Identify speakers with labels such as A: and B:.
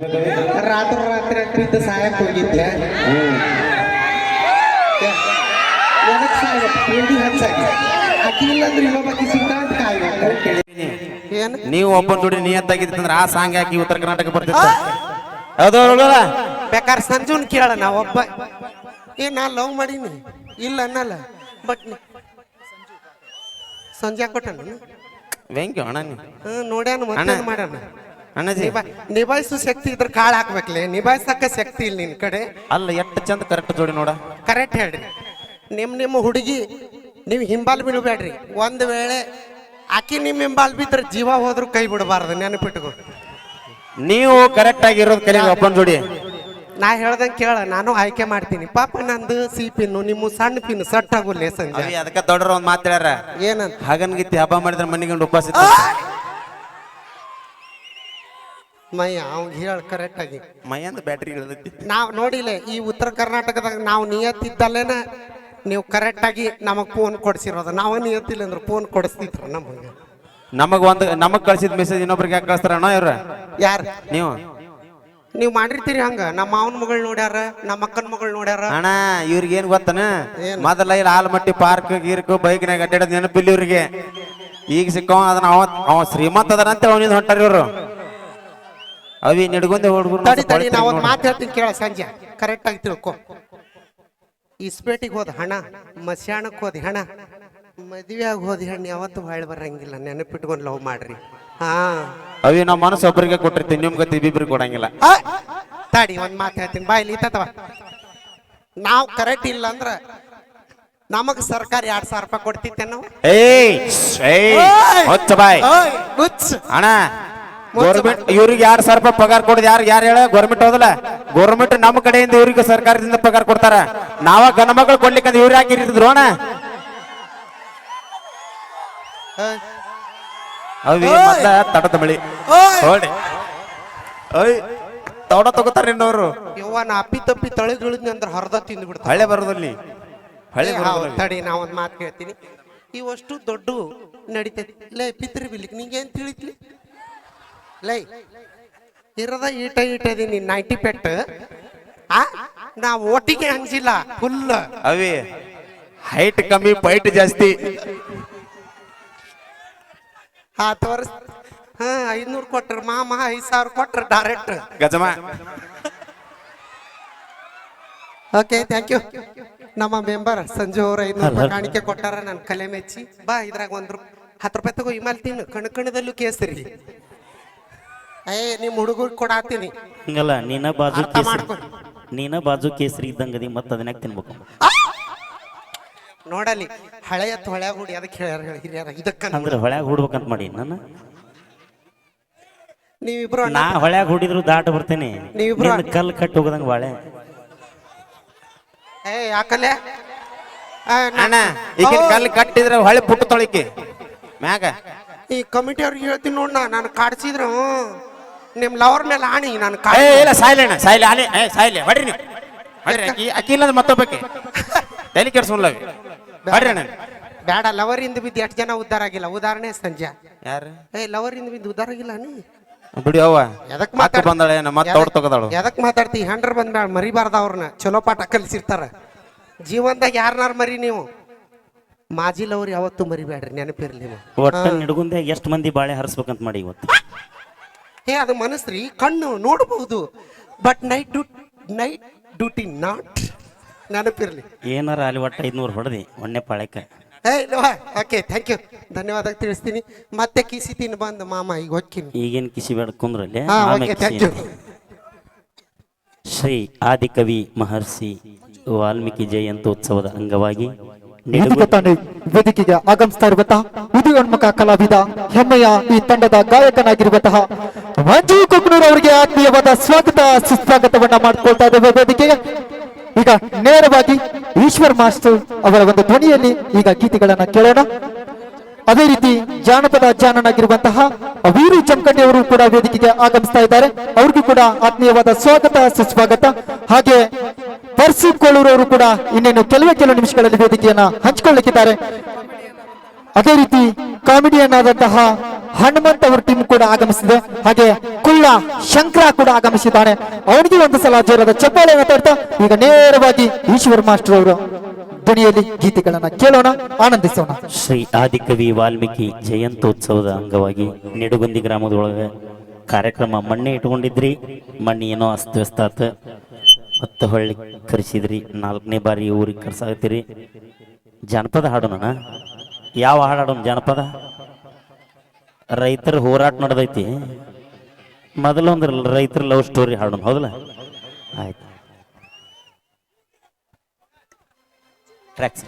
A: ರಾತ್ರಿ ರಾತ್ರಿ ರಾತ್ರಿ ಸಾಯಕ್ ಹೋಗಿದ್ದೆ. ಎದಕ್ ದುಡಿ ಇಲ್ಲಂದ್ರೆ ಸಿಗ್ತಾ ಅಂತ
B: ನೀವು ಒಬ್ಬನ ಜೋಡಿ ನಿಯತ್ತಾಗಿತ್ತಂದ್ರೆ ಆ ಸಾಂಗ್ ಹಾಕಿ ಉತ್ತರ ಕರ್ನಾಟಕ ಬರ್ತಿತ್ತು?
A: ಬೇಕಾದ್ರೆ ಸಂಜುನ್ ಕೇಳ ನಾ ಒಬ್ಬ. ಏ ನಾ ಲವ್ ಮಾಡೀನಿ. ಇಲ್ಲ ಅನ್ನಲ್ಲ. ಬಟ್ ಸಂಜೆ ಕೊಟ್ಟನು
B: ವ್ಯಂಗ್ಯ ಅಣ್ಣ
A: ನೋಡ್ಯಾನ ಮತ್ತೆ
B: ಅಣ್ಣ.
A: ಮಾಡ್ಯಾನ?
B: ಅಣ್ಣಜಿ
A: ನಿಭಾ- ನಿಭಾಯಿಸೋ ಶಕ್ತಿ ಇದ್ರ ಕಾಳು ಹಾಕ್ಬೇಕಲ್ಲ ನಿಭಾಯಿಸಕ್ಕ ಶಕ್ತಿ ಇಲ್ಲ ನಿನ್ ಕಡೆ.
B: ಅಲ್ಲ ಎಷ್ಟು ಚಂದ ಕರೆಕ್ಟ್ ಜೋಡಿ ನೋಡ.
A: ಕರೆಕ್ಟ್ ಹೇಳ್ರಿ. ನಿಮ್ಮ ನಿಮ್ಮ ಹುಡುಗಿ ನೀವು ಹಿಂಬಾಲ್ ಬೀಳ್ಬೇಡ್ರಿ. ಒಂದು ವೇಳೆ ಆಕಿ ನಿಮ್ಮ ಹಿಂಬಾಲ್ ಬಿದ್ರೆ ಜೀವ ಹೋದ್ರು ಕೈ ಬಿಡಬಾರ್ದು ನೆನಪಿಟ್ಕೊ.
B: ನೀವು ಕರೆಕ್ಟ್ ಆಗಿರೋದು ಕಲಿ ಒಬ್ಬನ ಜೋಡಿ.
A: ನಾ ಹೇಳ್ದಂಗೆ ಕೇಳ ನಾನು ಆಯ್ಕೆ ಮಾಡ್ತೀನಿ. ಪಾಪ ನಂದು ಸಿ ಪಿನ್ನು ನಿಮ್ಮ ಸಣ್ಣ ಪಿನ್ ಸಟ್ ಆಗುಲ್ಲೇ ಸಂಜೆ.
B: ಅವಿ ಅದಕ್ಕೆ ದೊಡ್ಡರ ಒಂದ್ ಮಾತಾಡ್ಯಾರ
A: ಏನಂತ?
B: ಹಾಗನ್ ಗಿತ್ತಿ ಹಬ್ಬ ಮಾಡಿದ್ರೆ ಮನೆಗೆ ಉಪವಾಸ ಇತ್ತು.
A: ಮಯ್ಯ ಅವ್ನ್ ಹೇಳ ಕರೆಕ್ಟ್ ಆಗಿ.
B: ಮೈಯಂದ ಬ್ಯಾಟ್ರಿ ಇಳಿದೈತಿ
A: ನಾವು ನೋಡಿಲ್ಲ ಈ ಉತ್ತರ ಕರ್ನಾಟಕದಾಗ ನಾವು ನಿಯತ್ತಿದ್ದಲ್ಲೇನ ನೀವು ಕರೆಕ್ಟ್ ಆಗಿ ನಮಗ್ ಫೋನ್ ಕೊಡ್ಸಿರೋದು. ನಾವು ನಿಯತ್ತಿಲ್ಲ ಅಂದ್ರೆ ಫೋನ್ ಕೊಡಿಸ್ತಿದ್ರು ನಮಗೆ.
B: ನಮಗ್ ಒಂದ್ ನಮಗ್ ಕಳ್ಸಿದ ಮೆಸೇಜ್ ಇನ್ನೊಬ್ರಿಗೆ ಯಾಕೆ ಕಳಿಸ್ತಾರಣ್ಣ ಇವ್ರ?
A: ಯಾರು?
B: ನೀವು.
A: ನೀವು ಮಾಡಿರ್ತೀರಿ ಹಂಗ. ನಮ್ಮ ಮಾವನ ಮಗಳು ನೋಡ್ಯಾರ ನಮ್ಮ ಅಕ್ಕನ ಮಗಳು ನೋಡ್ಯಾರ.
B: ಅಣ್ಣ ಇವ್ರಿಗೆ ಏನ್ ಗೊತ್ತನ?
A: ಏನ್?
B: ಮೊದಲ ಇಲ್ಲಿ ಆಲ್ಮಟ್ಟಿ ಪಾರ್ಕ್ ಗೀರ್ಕ್ ಬೈಕ್ನಾಗ ಅಡ್ಡಾಡೋದ್ ನೆನಪಿಲ್ಲ ಇವ್ರಿಗೆ. ಈಗ ಸಿಕ್ಕವ ಅದನ್ನ ಅವ ಅವ ಶ್ರೀಮಂತ ಅದನಂತೆ ಅವನಿಂದ ಹೊಂಟಾರ ಇವ್ರು. ಅವಿ ನಡ್ಕೊಂಡೆ ಹುಡುಗರು
A: ತಡಿ ತಡಿ ನಾ ಒಂದು ಮಾತು ಹೇಳ್ತೀನಿ ಕೇಳ ಸಂಜೆ. ಕರೆಕ್ಟ್ ಆಗಿ ತಿಳ್ಕೊ. ಇಸ್ಪೇಟಿಗೆ ಹೋದ ಹಣ ಮಸ್ಯಾಣಕ್ಕೆ ಹೋದಿ ಹಣ ಮದುವೆಯಾಗಿ ಹೋದಿ ಹಣ್ಣು ಯಾವತ್ತೂ ಹೊಳ್ಳಿ ಬರಂಗಿಲ್ಲ ನೆನಪಿಟ್ಕೊಂಡು ಲವ್ ಮಾಡ್ರಿ. ಹಾ.
B: ಅವಿ ನಮ್ಮ ಮನಸ್ಸು ಒಬ್ಬರಿಗೆ ಕೊಟ್ಟಿರ್ತೀನಿ ನಿಮ್ಗೆ ಗತಿ ಇಬ್ಬಿಬ್ರಿಗೆ ಕೊಡಂಗಿಲ್ಲ!
A: ತಡಿ ಒಂದು ಮಾತು ಹೇಳ್ತೀನಿ. ಬಾಯಿ ಇತ್ತವ ನಾವು ಕರೆಕ್ಟ್ ಇಲ್ಲ ಅಂದ್ರೆ ನಮಗ್ ಸರ್ಕಾರ ಎರಡ್ ಸಾವಿರ ರೂಪಾಯಿ ಕೊಡ್ತಿತ್ತೇನು?
B: ಏಯ್ ಹೊಚ್ಚ ಬಾಯ್. ಅಣ್ಣ ಗೌರ್ಮೆಂಟ್ ಇವ್ರಿಗೆ ಯಾರು ಸಾವಿರ ರೂಪಾಯಿ ಪಗಾರ ಕೊಡೋದು ಯಾರು ಯಾರು ಹೇಳ ಗೌರ್ಮೆಂಟ್ ಹೋದಲ್ಲ. ಗೌರ್ಮೆಂಟ್ ನಮ್ಮ ಕಡೆಯಿಂದ ಇವ್ರಿಗೆ ಸರ್ಕಾರದಿಂದ ಪಗಾರ ಕೊಡ್ತಾರ. ನಾವ ಗಣ ಮಕ್ಕಳು ಕೊಡ್ಲಿಕ್ಕೆ ಇವ್ರು ಯಾಕೆ ಅಣ್ಣ? ಅವಿ ತಡದ ಮಳಿ ನೋಡಿ ತೌಡ ತಗೋತಾರ ನಿನ್ನವರು
A: ಯವ್ವ ನಾ ಅಪ್ಪಿ ತಪ್ಪಿ ತಳಿಗಿಳಿದ್ನಿ ಅಂದ್ರೆ ಹೊರದ ತಿಂದು ಬಿಡ್ತಾರೆ
B: ಹಳೆ ಬರೋದಲ್ಲಿ. ಹಳೆ
A: ತಡಿ ನಾ ಒಂದು ಮಾತು ಕೇಳ್ತೀನಿ. ಇವಷ್ಟು ದೊಡ್ಡ ನಡೀತೈತಿ. ಲೇ ಪಿತ್ರಿ ಬಿಲ್ಲಿಕ್ ನಿಂಗೇನ್ ತಿಳಿತ್ಲಿ? ಲೈ ಇರದ ಈಟ ಈಟ ಇದೀನಿ ನೈಂಟಿ ಪೆಟ್ ಆ ನಾ ಒಟ್ಟಿಗೆ ಹಂಗಿಲ್ಲ ಫುಲ್
B: ಅವಿ ಹೈಟ್ ಕಮ್ಮಿ ಪೈಟ್ ಜಾಸ್ತಿ.
A: ಹಾ ತೋರಿಸ್. ಹಾ ಐದ್ನೂರು ಕೊಟ್ರ ಮಾಮ ಐದ್ ಸಾವಿರ ಕೊಟ್ರ ಡೈರೆಕ್ಟ್
B: ಗಜಮ.
A: ಓಕೆ ಥ್ಯಾಂಕ್ ಯು ನಮ್ಮ ಮೆಂಬರ್ ಸಂಜು ಅವ್ರ ಐದ್ನೂರು ರೂಪಾಯಿ ಕಾಣಿಕೆ ಕೊಟ್ಟಾರ ನನ್ನ ಕಲೆ ಮೆಚ್ಚಿ. ಬಾ ಇದ್ರಾಗ ಒಂದ್ ರೂಪಾಯಿ ಹತ್ತು ರೂಪಾಯಿ ತಗೋ ಇಮಾಲ್ ತಿನ್ನು. ಕಣ ಕಣದಲ್ಲೂ ಕೇಸರಿ. ಏ ನಿಮ್ಮ ಹುಡುಗರು ಕೊಡಾತೀನಿ.
C: ಹಂಗಲ್ಲ ನೀನ ಬಾಜು
A: ಅರ್ಥ
C: ಕೇಸರಿ.
A: ಮಾಡ್ಕೊ.
C: ನೀನ ಬಾಜು ಕೇಸರಿ ಇದ್ದಂಗದಿ ಮತ್ತೆ ಅದನ್ನ ತಿನ್ಬೇಕು?
A: ನೋಡಲಿ ಹಳೆಯ ತೊಳೆ ಹುಡಿ ಅದಕ್ಕೆ ಹೇಳ್ಯಾರ ಹೇಳಿ ಹಿರಿಯರ ಇದಕ್ಕ
C: ಅಂದ್ರೆ ಹೊಳ್ಯಾಗ ಹುಡ್ಬೇಕಂತ ಮಾಡಿ ನಾನು
A: ನೀವಿಬ್ರು ಅಣ್ಣ
C: ನಾ ಹೊಳ್ಯಾಗ ಹುಡಿದ್ರು ದಾಟ ಬರ್ತೇನೆ.
A: ನೀವಿಬ್ರು
C: ನಿನ್ನ ಕಲ್ ಕಟ್ಟಿ ಹೋಗದಂಗ ಬಾಳೆ.
A: ಏ ಯಾಕಲೆ ಆ, ನಾ-
B: ಅಣ್ಣ ಈಗ ಕಲ್ಲು ಕಟ್ಟಿದ್ರೆ ಹೊಳೆ ಪುಟ್ಟ ತೊಳಿಕೆ. ಮ್ಯಾಗ.
A: ಈ ಕಮಿಟಿ ಅವ್ರಿಗೆ ಹೇಳ್ತೀನಿ ನೋಡ್ ನಾ ನಾನು ಕಾಡ್ಸಿದ್ರು. ನಿಮ್ ಲವರ್ ಮೇಲೆ ಆಣಿ ನಾನು
B: ಏ
A: ಕಾಡ್
B: ಇಲ್ಲ ಸಾಯ್ಲೆ ಅಣ್ಣ ಸಾಯ್ಲೆ ಆಲೆ ಏ ಸಾಯ್ಲೆ ಹೊಡ್ರಿ ನೀವು. ಹೊಡ್ರಿ ಅಕ್ಕಿ ಅಕ್ಕಿ ಇಲ್ಲ ಮತ್ತೊಬ್ಬಕ್ಕೆ. ತಲೆ ಕೆಡ್ಸೋಲ್ಲ ಹೊಡ್ರಿ ಅಣ್ಣ.
A: ಬೇಡ ಲವರ್ ಇಂದ ಬಿದ್ದು ಎಷ್ಟು ಜನ ಉದ್ಧಾರ ಆಗಿಲ್ಲ. ಉದಾಹರಣೆ ಸಂಜೆ.
B: ಯಾರು?
A: ಏ ಲವರ್ ಇಂದ ಬಿದ್ದು ಉದ್ಧಾರ ಆಗಿಲ್ಲ ನೀ.
B: ಬಿಡಿ ಅವ್ವ.
A: ಎದಕ್ ಮಾತಾಡ್
B: ಬಂದಾಳೆ ನಮ್ಮ ಮತ್ತೆ ತೋಡ್ ತಗದಾಳು.
A: ಎದಕ್ ಮಾತಾಡ್ತಿ? ಹಂಡ್ರ ಬಂದ್ಬೇಡ ಮರಿಬಾರ್ದ ಅವ್ರನ್ನ ಚಲೋ ಪಾಠ ಕಲಿಸಿರ್ತಾರ. ಜೀವನದಾಗ ಯಾರನ್ನಾರು ಮರಿ ನೀವು? ಮಾಜಿ ಲವರ್ ಯಾವತ್ತೂ ಮರಿಬೇಡ್ರಿ ನೆನಪಿರ್ಲಿ ನೀವು.
C: ಒಟ್ಟ ನಿಡ್ಗುಂದೆ ಎಷ್ಟು ಮಂದಿ ಬಾಳೆ ಹರಿಸ್ಬೇಕಂತ ಮಾಡಿ ಇವತ್ತು.
A: ಏ ಅದು ಮನಸ್ರಿ ಕಣ್ಣು ನೋಡಬಹುದು but night due night duty not ನೆನಪಿರ್ಲಿ.
C: ಏನಾರ ಅಲ್ಲಿ ಒಟ್ಟು ಐದುನೂರು ಹೊಡೆದಿ ಒಣ್ಣೆ ಪಾಳಕ್ಕೆ
A: ಏ ಓಕೆ ಥ್ಯಾಂಕ್ ಯು ಧನ್ಯವಾದ ತಿಳಿಸ್ತೀನಿ. ಮತ್ತೆ ಕಿಸಿ ತಿನ್ನು ಬಂದು ಮಾಮ ಈಗ ಹೊಕ್ಕಿನಿ
C: ಈಗೇನು ಕಿಸಿ ಬೇಡ ಕುಂದ್ರಲ್ಲಿ
A: ಹಾ ಓಕೆ ಥ್ಯಾಂಕ್ ಯು
C: ಶ್ರೀ ಆದಿಕವಿ ಮಹರ್ಷಿ ವಾಲ್ಮೀಕಿ ಜಯಂತ್ಯೋತ್ಸವದ ಅಂಗವಾಗಿ
D: ತಾನೇ ವೇದಿಕೆಗೆ ಆಗಮಿಸ್ತಾ ಇರುವಂತಹ ಉದಯೋನ್ಮುಖ ಕಲಾವಿದ ಹೆಮ್ಮೆಯ ಈ ತಂಡದ ಗಾಯಕನಾಗಿರುವಂತಹ ಮಂಜು ಕುಕ್ನೂರ್ ಅವರಿಗೆ ಆತ್ಮೀಯವಾದ ಸ್ವಾಗತ, ಸುಸ್ವಾಗತವನ್ನ ಮಾಡಿಕೊಳ್ತಾ ಇದ್ದೇವೆ ವೇದಿಕೆಗೆ. ಈಗ ನೇರವಾಗಿ ಈಶ್ವರ್ ಮಾಸ್ಟರ್ ಅವರ ಒಂದು ಧ್ವನಿಯಲ್ಲಿ ಈಗ ಗೀತೆಗಳನ್ನ ಕೇಳೋಣ. ಅದೇ ರೀತಿ ಜಾನಪದ ಜಾನನಾಗಿರುವಂತಹ ವೀರು ಚಮಕಟ್ಟಿ ಅವರು ಕೂಡ ವೇದಿಕೆಗೆ ಆಗಮಿಸ್ತಾ ಇದ್ದಾರೆ. ಅವ್ರಿಗೂ ಕೂಡ ಆತ್ಮೀಯವಾದ ಸ್ವಾಗತ, ಸುಸ್ವಾಗತ. ಹಾಗೆ ಅವರು ಕೂಡ ಇನ್ನೇನು ಕೆಲವೇ ಕೆಲವು ನಿಮಿಷಗಳಲ್ಲಿ ವೇದಿಕೆಯನ್ನ ಹಂಚಿಕೊಳ್ಳಿಕ್ಕಿದ್ದಾರೆ ಅದೇ ರೀತಿ ಕಾಮಿಡಿಯನ್ ಆದಂತಹ ಹನುಮಂತ್ ಅವರ ಟೀಮ್ ಕೂಡ ಆಗಮಿಸಿದೆ. ಹಾಗೆ ಕುಳ್ಳ ಶಂಕರ ಕೂಡ ಆಗಮಿಸಿದ್ದಾನೆ. ಅವನಿಗೆ ಒಂದು ಸಲ ಜೋರಾದ ಚಪ್ಪಾಳೆ ಮಾತಾಡ್ತಾ ಈಗ ನೇರವಾಗಿ ಈಶ್ವರ್ ಮಾಸ್ಟರ್ ಅವರು ಧ್ವನಿಯಲ್ಲಿ ಗೀತೆಗಳನ್ನ ಕೇಳೋಣ, ಆನಂದಿಸೋಣ.
C: ಶ್ರೀ ಆದಿಕವಿ ವಾಲ್ಮೀಕಿ ಜಯಂತ್ಯೋತ್ಸವದ ಅಂಗವಾಗಿ ನಿಡುಗುಂದಿ ಗ್ರಾಮದೊಳಗೆ ಕಾರ್ಯಕ್ರಮ ಮಣ್ಣೆ ಇಟ್ಕೊಂಡಿದ್ರಿ ಮಣ್ಣಿ ಏನೋ ಅಸ್ತವ್ಯಸ್ತ ಮತ್ತೆ ಹೊಳ್ಳಿ ಕರೆಸಿದ್ರಿ. ನಾಲ್ಕನೇ ಬಾರಿ ಊರಿಗೆ ಕರ್ಸಾಗತ್ತೀರಿ ಜನಪದ ಹಾಡೋಣ ಯಾವ ಹಾಡು ಹಾಡೋಣ ಜಾನಪದ? ರೈತರ ಹೋರಾಟ ನಡೆದೈತಿ. ಮೊದಲೊಂದು ರೈತರ ಲವ್ ಸ್ಟೋರಿ ಹಾಡೋಣ. ಹೌದಲ್ಲ? ಆಯ್ತು. ಟ್ರ್ಯಾಕ್ಸ್.